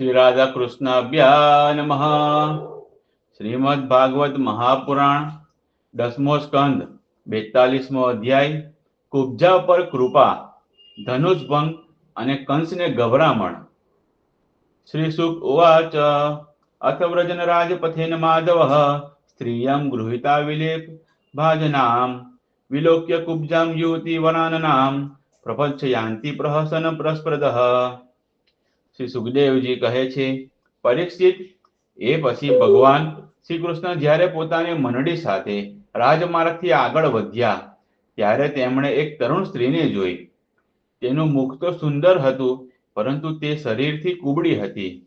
શ્રી રાધા નમઃ શ્રીમદ ભાગવત મહાપુરાણ દસમો સ્કંદ બેતાલીસમો અધ્યાય કુબ્જા પર કૃપા ધનુષભંગ અને કંસને ગભરામણ. શ્રી સુખ ઉવાચ અથ વ્રજન રાજપથેન માધવ, સ્ત્રિયમ ગૃહિતા વિલેપ ભાજનામ, વિલોક્ય કુબ્જામ યુવતી વનાનનામ પ્રપંચયાંતિ પ્રહસન પ્રસ્પૃદઃ. શ્રી સુખદેવજી કહે છે, પરીક્ષિત, એ પછી ભગવાન શ્રી કૃષ્ણ જ્યારે પોતાની મંડળી સાથે રાજમાર્ગથી આગળ વધ્યા, ત્યારે તેમણે એક તરુણ સ્ત્રીને જોઈ. તેનું મુખ તો સુંદર હતું, પરંતુ તે શરીરથી કુબડી હતી.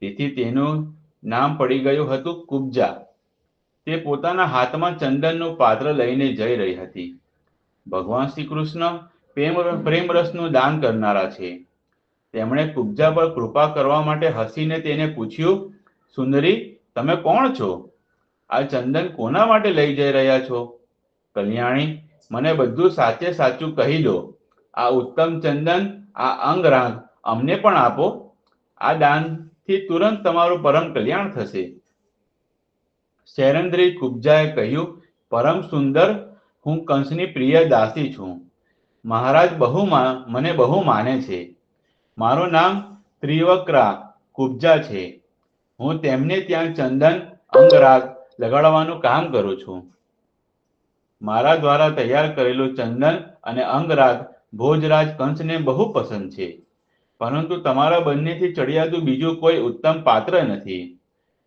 તેથી તેનું નામ પડી ગયું હતું કુબજા. તે પોતાના હાથમાં ચંદનનું પાત્ર લઈને જઈ રહી હતી. ભગવાન શ્રી કૃષ્ણ પ્રેમ પ્રેમ રસનું દાન કરનારા છે. તેમણે કુબજા પર કૃપા કરવા માટે હસીને તેને પૂછ્યું, સુંદરી, તમે કોણ છો? આ ચંદન કોના માટે લઈ જઈ રહ્યા છો? કલ્યાણી, મને બધું સાચે સાચું કહી દો. આ ઉત્તમ ચંદન, આ અંગરાગ, અમને પણ આપો. આ દાનથી તુરંત તમારું પરમ કલ્યાણ થશે. શૈરંદ્રી કુબજાએ કહ્યું, પરમ સુંદર, હું કંસની પ્રિય દાસી છું. મહારાજ બહુ મને બહુ માને છે. મારું નામ ત્રિવક્રા કુબજા છે. હું તેમને ત્યાં ચંદન, અંગરાગ લગાડવાનું કામ કરું છું. મારા દ્વારા તૈયાર કરેલું ચંદન અને અંગરાગ ભોજરાજ કંસને બહુ પસંદ છે. પરંતુ તમારા બંનેથી ચડિયાતું બીજું કોઈ ઉત્તમ પાત્ર નથી.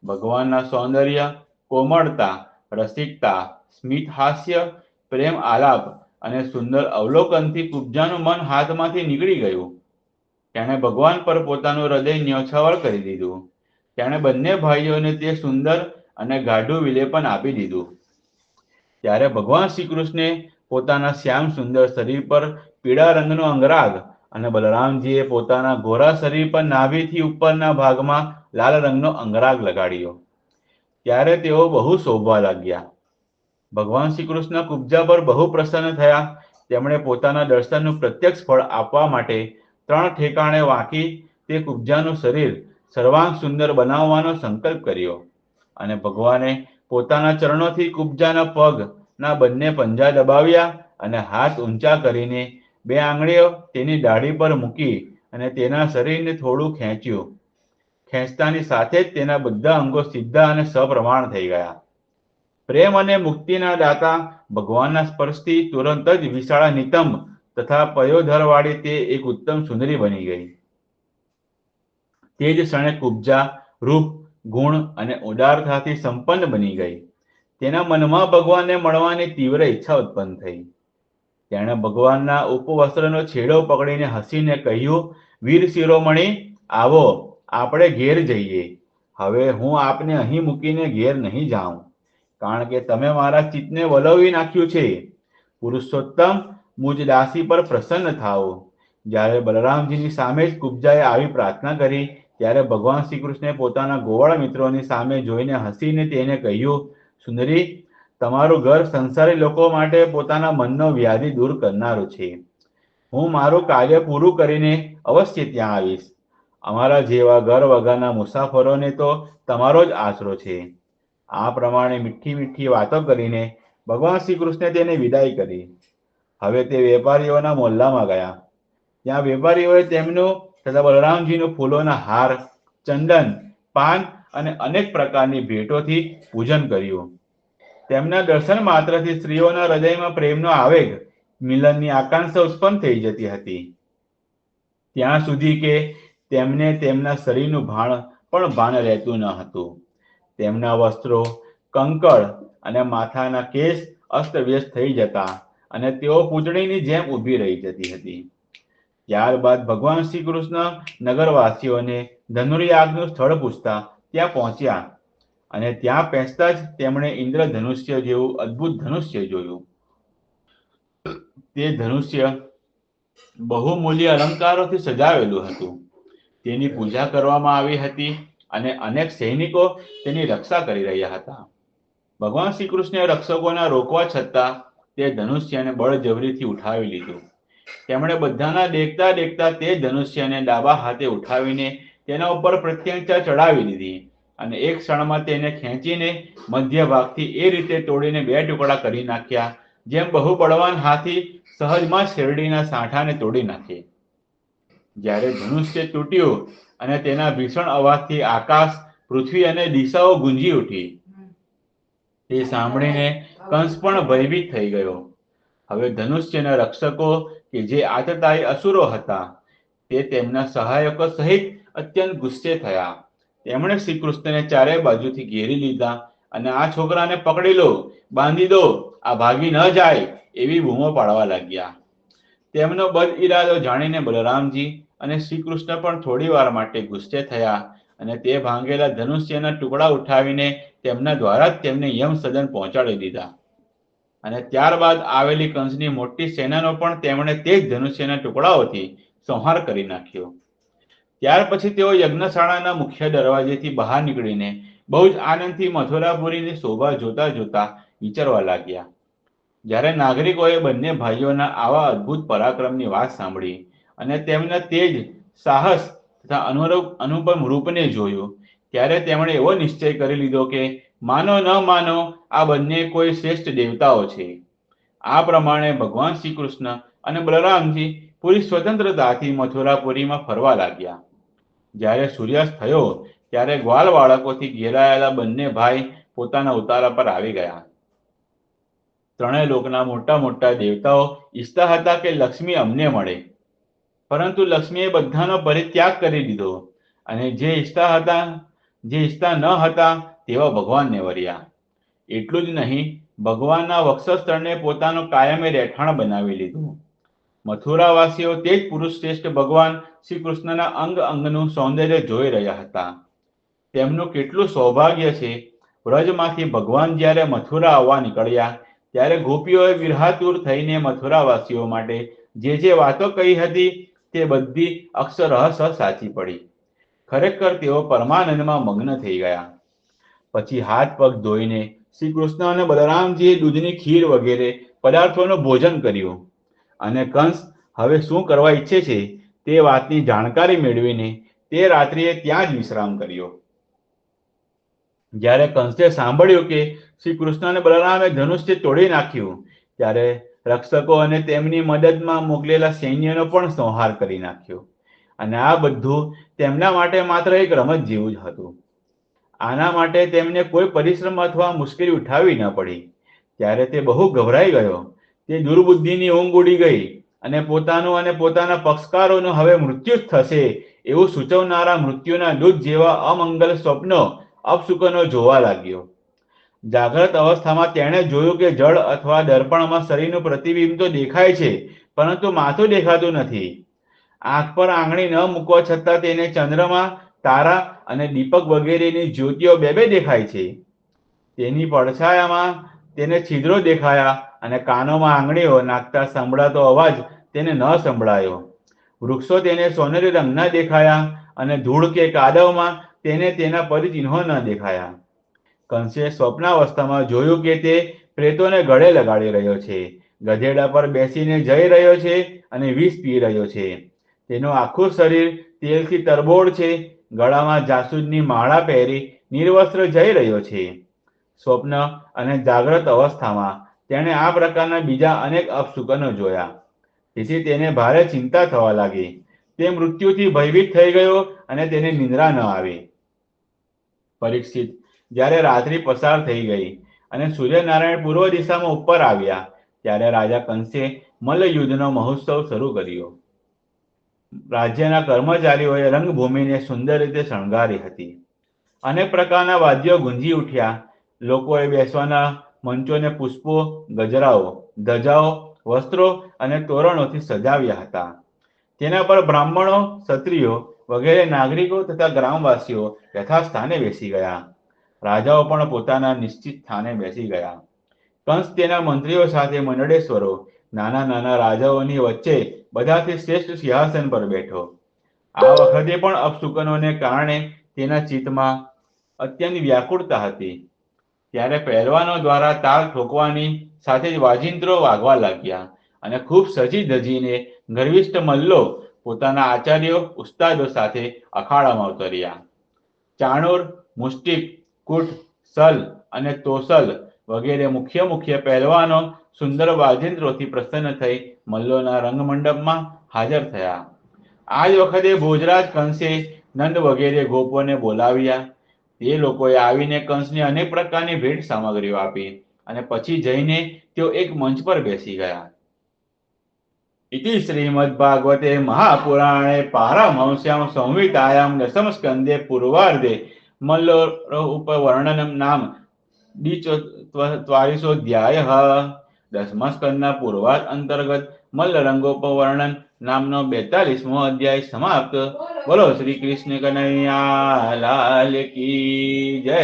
ભગવાનના સૌંદર્ય, કોમળતા, રસિકતા, સ્મિત હાસ્ય, પ્રેમ આલાપ અને સુંદર અવલોકનથી કુબ્જાનું મન હાથમાંથી નીકળી ગયું. તેણે ભગવાન પર પોતાનું હૃદય ન્યોછાવર કરી દીધું. તેણે બંને ભાઈઓને તે સુંદર અને ગાઢું વિલેપન આપી દીધું. ત્યારે ભગવાન શ્રી કૃષ્ણે પોતાના શ્યામ સુંદર શરીર પર પીળા રંગનો અંગરાગ અને બલરામજીએ પોતાના ગોરા શરીર પર નાભીથી ઉપરના ભાગમાં લાલ રંગનો અંગરાગ લગાડ્યો. ત્યારે તેઓ બહુ શોભવા લાગ્યા. ભગવાન શ્રી કૃષ્ણ કુબ્જા પર બહુ પ્રસન્ન થયા. તેમણે પોતાના દર્શનનું પ્રત્યક્ષ ફળ આપવા માટે ત્રણ ઠેકાણે વાંકી તે કુબ્જાનું શરીર સર્વાંગ સુંદર બનાવવાનો સંકલ્પ કર્યો. અને ભગવાને પોતાના ચરણોથી કુબ્જાના પગના બંને પંજા દબાવ્યા અને હાથ ઊંચા કરીને બે આંગળીઓ તેની દાઢી પર મૂકી અને તેના શરીરને થોડું ખેંચ્યું. ખેંચતાની સાથે જ તેના બધા અંગો સીધા અને સપ્રમાણ થઈ ગયા. પ્રેમ અને મુક્તિના દાતા ભગવાનના સ્પર્શથી તુરંત જ વિશાળા નિતંબ તથા પયોધરવાળી તે એક ઉત્તમ સુંદરી બની ગઈ. તે જ ક્ષણે કુબ્જા, રૂપ, ગુણ અને ઉદારતાથી સંપન્ન બની ગઈ. તેના મનમાં ભગવાનને મળવાની તીવ્ર ઈચ્છા ઉત્પન્ન થઈ. તેણે ભગવાનના ઉપવસ્ત્રનો છેડો પકડીને હસીને કહ્યું, વીર શિરોમણી, આવો, આપણે ઘેર જઈએ. હવે હું આપને અહીં મૂકીને ઘેર નહીં જાઉં. કારણ કે તમે મારા ચિત્તને વલવી નાખ્યું છે. પુરુષોત્તમ મુજ દાસી પર પ્રસન્ન થાઓ. જ્યારે બલરામજીની સામે જ કુબજાએ આવી પ્રાર્થના કરી, ત્યારે ભગવાન શ્રી કૃષ્ણે પોતાના ગોવાળ મિત્રોની સામે જોઈને હસીને તેને કહ્યું, સુંદરી, તમારું ઘર સંસારી લોકો માટે પોતાના મનનો વ્યાધિ દૂર કરનારું છે. હું મારું કાર્ય પૂરું કરીને અવશ્ય ત્યાં આવીશ. અમારા જેવા ઘર વગરના મુસાફરોને તો તમારો જ આશરો છે. આ પ્રમાણે મીઠી મીઠી વાતો કરીને ભગવાન શ્રી કૃષ્ણે તેને વિદાય કરી. હવે તે વેપારીઓના મોહલ્લામાં ગયા. ત્યાં વેપારીઓએ તેમનું તથા બલરામજીનું ફૂલોના હાર, ચંદન, પાન અને અનેક પ્રકારની ભેટોથી પૂજન કર્યું. તેમના દર્શન માત્રથી સ્ત્રીઓના હૃદયમાં પ્રેમનો આવેગ મિલનની આકાંક્ષા ઉત્પન્ન થઈ જતી હતી. ત્યાં સુધી કે તેમને તેમના શરીરનું ભાણ પણ ભાન રહેતું ન હતું. તેમના વસ્ત્રો કંકળ અને માથાના કેસ અસ્તવ્યસ્ત થઈ જતા. અને તેઓ પૂતળીની જેમ ઊભી રહી જતી હતી. ત્યારબાદ ભગવાન શ્રી કૃષ્ણ નગરવાસીઓને ધનુર્યાગનું સ્થળ પૂછતા ત્યાં પહોંચ્યા અને ત્યાં પહોંચતા જ તેમણે ઇન્દ્રધનુષ્ય જેવું અદ્ભુત ધનુષ્ય જોયું. તે ધનુષ્ય બહુમૂલ્ય અલંકારોથી સજાવેલું હતું. તેની પૂજા કરવામાં આવી હતી અને અનેક સૈનિકો તેની રક્ષા કરી રહ્યા હતા. ભગવાન શ્રી કૃષ્ણે રક્ષકોના રોકવા છતાં તે ધનુષ્યને બળજબરીથી ઉઠાવી લીધું. તેમણે બધાના દેખતા દેખતા તે ધનુષ્યને ડાબા હાથે ઉઠાવીને તેના ઉપર પ્રત્યંચા ચડાવી દીધી અને એક ક્ષણમાં તેને ખેંચીને મધ્ય ભાગથી એ રીતે તોડીને બે ટુકડા કરી નાખ્યા, જેમ બહુ બળવાન હાથી સહજમાં શેરડીના સાંઠાને તોડી નાખે. જ્યારે ધનુષ્ય તૂટ્યું અને તેના ભીષણ અવાજથી આકાશ, પૃથ્વી અને દિશાઓ ગુંજી ઉઠી. તે સાંભળીને કંસ પણ ભયભીત થઈ ગયો. હવે ધનુષ્યના રક્ષકો કે જે આતતાઈ અસુરો હતા, તે તેમના સહાયકો સહિત અત્યંત ગુસ્સે થયા. તેમણે શ્રી કૃષ્ણને ચારે બાજુથી ઘેરી લીધા અને આ છોકરાને પકડી લો, બાંધી દો, આ ભાગી ન જાય એવી બૂમો પાડવા લાગ્યા. તેમનો બદ ઈરાદો જાણીને બલરામજી અને શ્રી કૃષ્ણ પણ થોડી વાર માટે ગુસ્સે થયા. અને તે ભાંગેલા ધનુષ્યના ટુકડા ઉઠાવીને તેમના દ્વારા જ તેમને યમ સદન પહોંચાડી દીધા. અને ત્યારબાદ આવેલી કંસની મોટી સેનાનો પણ તેમણે તે જ ધનુષ્યના ટુકડાઓથી સંહાર કરી નાખ્યો. ત્યાર પછી તેઓ યજ્ઞશાળાના મુખ્ય દરવાજેથી બહાર નીકળીને બહુ જ આનંદથી મથુરાપુરીની શોભા જોતા જોતા વિચારવા લાગ્યા. જ્યારે નાગરિકોએ બંને ભાઈઓના આવા અદ્ભુત પરાક્રમની વાત સાંભળી અને તેમના તેજ સાહસ તથા અનુરૂપ, અનુપમ રૂપને જોયું. ત્યારે તેમણે એવો નિશ્ચય કરી લીધો કે, માનો ન માનો, આ બંને કોઈ શ્રેષ્ઠ દેવતાઓ છે. આ પ્રમાણે ભગવાન શ્રી કૃષ્ણ અને બલરામજી પૂરી સ્વતંત્રતાથી મથુરાપુરીમાં ફરવા લાગ્યા. જ્યારે સૂર્યાસ્ત થયો, ત્યારે ગ્વાલ બાળકોથી ઘેરાયેલા બંને ભાઈ પોતાના ઉતારા પર આવી ગયા. ત્રણેય લોકના મોટા મોટા દેવતાઓ ઈચ્છતા હતા કે લક્ષ્મી અમને મળે. પરંતુ લક્ષ્મીએ બધાનો પરિત્યાગ કરી દીધો અને જે ઈચ્છતા હતા, જે ઈચ્છતા ન હતા, તેવા ભગવાનને વર્યા એટલું જ નહીં, ભગવાનના વક્ષસ્થળને પોતાનો કાયમે રહેઠાણ બનાવી લીધું. મથુરાવાસીઓ તે જ પુરુષ શ્રેષ્ઠ ભગવાન શ્રી કૃષ્ણના અંગ અંગનું સૌંદર્ય જોઈ રહ્યા હતા. તેમનું કેટલું સૌભાગ્ય છે, વ્રજમાંથી ભગવાન જ્યારે મથુરા આવવા નીકળ્યા, ત્યારે ગોપીઓએ વિરહાતુર થઈને મથુરાવાસીઓ માટે જે જે વાતો કહી હતી તે બધી અક્ષરહસ સાચી પડી. ખરેખર તેઓ પરમાનંદમાં મગ્ન થઈ ગયા. પછી હાથ પગ ધોઈને શ્રી કૃષ્ણ અને બલરામજીએ દૂધની ખીર વગેરે પદાર્થોનું ભોજન કર્યું. અને કંસ હવે શું કરવા ઈચ્છે છે તે વાતની જાણકારી મેળવીને તે રાત્રિએ ત્યાં જ વિશ્રામ કર્યો. જ્યારે કંસે સાંભળ્યું કે શ્રી કૃષ્ણ અને બલરામે ધનુષ્ય તોડી નાખ્યું, ત્યારે રક્ષકો અને તેમની મદદમાં મોકલેલા સૈન્યનો પણ સંહાર કરી નાખ્યો. અને આ બધું તેમના માટે માત્ર એક રમત જેવું જ હતું. આના માટે તેમને કોઈ પરિશ્રમ અથવા મુશ્કેલી ઉઠાવી ન પડી. ત્યારે તે બહુ ગભરાઈ ગયો. તે દુર્બુદ્ધિની ઊંઘ ઉડી ગઈ અને પોતાનું અને પોતાના પક્ષકારોનું હવે મૃત્યુ જ થશે એવું સૂચવનારા મૃત્યુના દૂત જેવા અમંગલ સ્વપ્નો અપશુકનો જોવા લાગ્યો. જાગ્રત અવસ્થામાં તેણે જોયું કે જળ અથવા દર્પણમાં શરીરનું પ્રતિબિંબ તો દેખાય છે, પરંતુ માથું દેખાતું નથી. આંખ પર આંગળી ન મૂકવા છતાં તેને ચંદ્રમાં, તારા અને દીપક વગેરેની જ્યોતિઓ બે બે દેખાય છે. તેની પડછાયામાં તેને છિદ્રો દેખાયા અને કાનોમાં આંગળીઓ નાખતા સંભળાતો અવાજ તેને ન સંભળાયો. વૃક્ષો તેને સોનેરી રંગના દેખાયા અને ધૂળ કે કાદવમાં તેને તેના પરિચિહ્નો ન દેખાયા. કંસે સ્વપ્નાવસ્થામાં જોયું કે તે પ્રેતોને ગળે લગાડી રહ્યો છે. ગધેડા પર બેસીને જઈ રહ્યો છે અને વિષ પી રહ્યો છે. તેનું આખું શરીર તેલથી તરબોળ છે. ગળામાં જાસૂદની માળા પહેરી નિર્વસ્ત્ર જઈ રહ્યો છે. સ્વપ્ન અને જાગ્રત અવસ્થામાં તેણે આ પ્રકારના બીજા અનેક અપશુકનો જોયા. તેથી તેને ભારે ચિંતા થવા લાગી. તે મૃત્યુથી ભયભીત થઈ ગયો અને તેને નિંદ્રા ન આવી. પરીક્ષિત જ્યારે રાત્રિ પસાર થઈ ગઈ અને સૂર્યનારાયણ પૂર્વ દિશામાં ઉપર આવ્યા, ત્યારે રાજા કંસે મલ્લયુદ્ધનો મહોત્સવ શરૂ કર્યો. રાજ્યના કર્મચારીઓએ રંગભૂમિને સુંદર રીતે શણગારી હતી. અનેક પ્રકારના વાદ્યો ગુંજી ઉઠ્યા. લોકોએ બેસવાના મંચોને પુષ્પો, ગજરાઓ, ધજાઓ, વસ્ત્રો અને તોરણોથી સજાવ્યા હતા. તેના પર બ્રાહ્મણો, ક્ષત્રિયો વગેરે નાગરિકો તથા ગ્રામવાસીઓ યથાસ્થાને બેસી ગયા. રાજાઓ પણ પોતાના નિશ્ચિત સ્થાને બેસી ગયા. કંસ તેના મંત્રીઓ સાથે મંડળેશ્વરો, નાના નાના રાજાઓની વચ્ચે બધાથી શ્રેષ્ઠ સિંહાસન પર બેઠો. આ વખતે પણ અપશુકનોને કારણે તેના ચિત્તમાં અત્યંત વ્યાકુળતા હતી. ત્યારે પહેલવાનો દ્વારા તાલ ઠોકવાની સાથે જ વાજિંત્રો વાગવા લાગ્યા અને ખૂબ સજી ધજીને ગર્વિષ્ઠ મલ્લો પોતાના આચાર્યો, ઉસ્તાદો સાથે અખાડામાં ઉતર્યા. ચાણોર, મુષ્ટિક કુટ, સલ અને તોસલ વગેરે મુખ્ય મુખ્ય પહેલવાનો સુંદર વાજિંત્રોથી પ્રસન્ન થઈ મલ્લોના રંગમંડપમાં હાજર થયા. આ જ વખતે ભોજરાજ કંસે નંદ વગેરે ગોપોને બોલાવ્યા. તે લોકોએ આવીને કંસને અનેક પ્રકારની ભેટ સામગ્રીઓ આપી અને પછી જઈને તેઓ એક મંચ પર બેસી ગયા. ઇતિ શ્રીમદ્ભાગવતે મહાપુરાણે પારમહંસ્યામ સંહિતાયામ દશમ સ્કંદે પૂર્વાર્ધે મલ્લો ઉપવર્ણનમ નામ દ્વિચત્વારિશોધ્યાય દસમા સ્કંદના પૂર્વાર્ધ અંતર્ગત મલ્લરંગોપવર્ણન નામનો બેતાલીસમો અધ્યાય સમાપ્ત બોલો શ્રી કૃષ્ણ કનૈયા લાલ કી જય